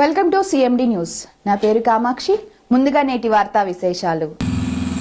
Welcome to CMD news. నా పేరు కామాక్షి. ముందుగా నేటి వార్తా విశేషాలు.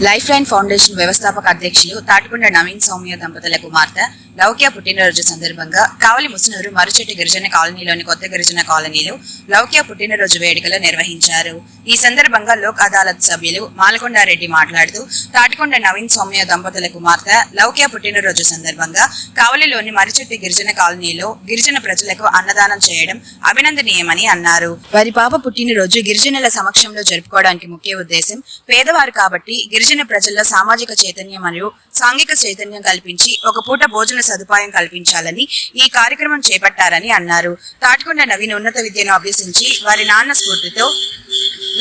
లైఫ్ లైన్ ఫౌండేషన్ వ్యవస్థాపక అధ్యక్షులు తాటికొండ నవీన్ సౌమ్య దంపతుల కుమార్తె లౌక్య పుట్టినరోజు సందర్భంగా కావలి ముసునూరు మరుచెట్టి గిరిజన కాలనీలోని కొత్త గిరిజన కాలనీలో లౌక్య పుట్టినరోజు వేడుకలు నిర్వహించారు. ఈ సందర్భంగా లోక్ అదాలత్ సభ్యులు మాలకొండారెడ్డి మాట్లాడుతూ తాటికొండ నవీన్ సౌమ్య దంపతుల కుమార్తె లౌక్య పుట్టినరోజు సందర్భంగా కావలిలోని మరిచెట్టి గిరిజన కాలనీలో గిరిజన ప్రజలకు అన్నదానం చేయడం అభినందనీయమని అన్నారు. వారి పాప పుట్టినరోజు గిరిజనుల సమక్షంలో జరుపుకోవడానికి ముఖ్య ఉద్దేశం పేదవారు కాబట్టి గిరిజన ప్రజల్లో సామాజిక చైతన్యం మరియు సాంఘిక చైతన్యం కల్పించి ఒక పూట భోజన సదుపాయం కల్పించాలని ఈ కార్యక్రమం చేపట్టారని అన్నారు. తాటికొండ నవీన్ ఉన్నత విద్యను అభ్యసించి వారి నాన్న స్ఫూర్తితో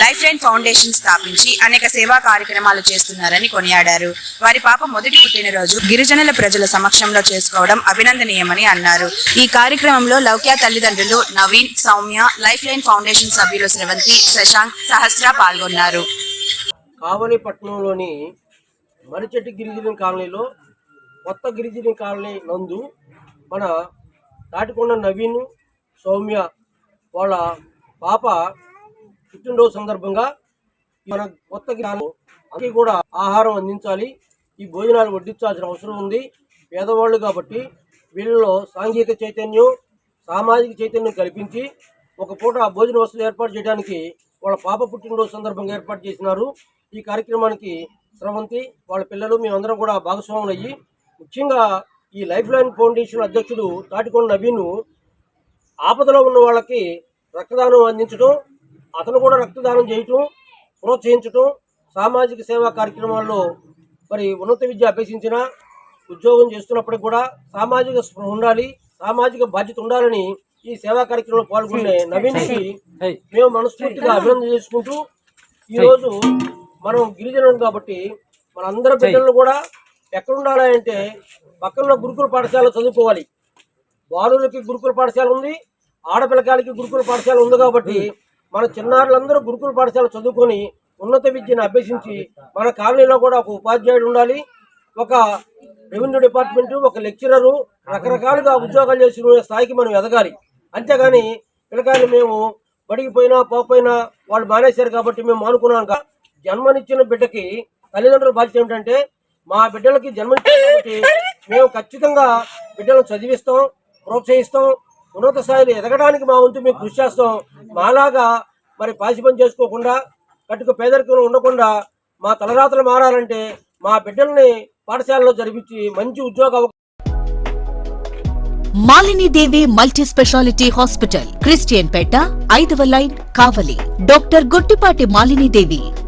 లైఫ్ లైన్ ఫౌండేషన్ స్థాపించి అనేక సేవా కార్యక్రమాలు చేస్తున్నారని కొనియాడారు. వారి పాప మొదటి పుట్టినరోజు గిరిజనుల ప్రజల సమక్షంలో చేసుకోవడం అభినందనీయమని అన్నారు. ఈ కార్యక్రమంలో లౌక్య తల్లిదండ్రులు Naveen Soumya life line foundation సభ్యులు శ్రవంతి శశాంక్ సహస్ర పాల్గొన్నారు. కావలి పట్టణంలోని మరిచెట్టి గిరిజన కాలనీలో కొత్త గిరిజన కాలనీ నందు మన తాటికొండ నవీన్ సౌమ్య వాళ్ళ పాప పుట్టినరోజు సందర్భంగా మన కొత్త గ్రామం అందరికీ కూడా ఆహారం అందించాలి. ఈ భోజనాలు వడ్డించాల్సిన అవసరం ఉంది. పేదవాళ్ళు కాబట్టి వీళ్ళలో సాంఘిక చైతన్యం సామాజిక చైతన్యం కల్పించి ఒక పూట ఆ భోజన వసతులు ఏర్పాటు చేయడానికి వాళ్ళ పాప పుట్టినరోజు సందర్భంగా ఏర్పాటు చేసినారు. ఈ కార్యక్రమానికి స్రవంతి వాళ్ళ పిల్లలు మేమందరం కూడా భాగస్వాములు అయ్యి ముఖ్యంగా ఈ లైఫ్ లైన్ ఫౌండేషన్ అధ్యక్షుడు తాటికొండ నవీను ఆపదలో ఉన్న వాళ్ళకి రక్తదానం అందించడం అతను కూడా రక్తదానం చేయటం ప్రోత్సహించటం సామాజిక సేవా కార్యక్రమాల్లో మరి ఉన్నత విద్య అభ్యసించిన ఉద్యోగం చేస్తున్నప్పటికి కూడా సామాజిక స్పృహ ఉండాలి సామాజిక బాధ్యత ఉండాలని ఈ సేవా కార్యక్రమంలో పాల్గొనే నవీన్కి మేము మనస్ఫూర్తిగా అభినందన చేసుకుంటూ ఈరోజు మనం గిరిజనులు కాబట్టి మనందరి బిడ్డలను కూడా ఎక్కడ ఉండాలి అంటే పక్కన గురుకుల పాఠశాల చదువుకోవాలి. బాలులకి గురుకుల పాఠశాల ఉంది ఆడపిల్లకాయలకి గురుకుల పాఠశాల ఉంది కాబట్టి మన చిన్నారులందరూ గురుకుల పాఠశాల చదువుకొని ఉన్నత విద్యను అభ్యసించి మన కాలనీలో కూడా ఒక ఉపాధ్యాయుడు ఉండాలి. ఒక రెవెన్యూ డిపార్ట్మెంట్ ఒక లెక్చరరు రకరకాలుగా ఉద్యోగాలు చేసుకునే స్థాయికి మనం ఎదగాలి. అంతేగాని పిల్లకాయలు మేము బడికి పోయినా పోకపోయినా వాళ్ళు మానేశారు కాబట్టి మేము మానుకున్నాం జన్మనిచ్చిన బిడ్డకి తల్లిదండ్రుల బాధ్యత ఏమిటంటే మా బిడ్డలకి జన్మనిచ్చారు మేము ఖచ్చితంగా బిడ్డలను చదివిస్తాం ప్రోత్సహిస్తాం ఉన్నత స్థాయిలో ఎదగడానికి మా వంతు మేము కృషి చేస్తాం. మాలాగా మరి పాసి చేసుకోకుండా కట్టుకు పేదరికం ఉండకుండా మా తలరాతలు మారాలంటే మా బిడ్డల్ని పాఠశాలలో జరిపించి మంచి ఉద్యోగ Malini Devi multi speciality hospital Christianpet ఐదవ line Kavali. Doctor Guttipati Malinidevi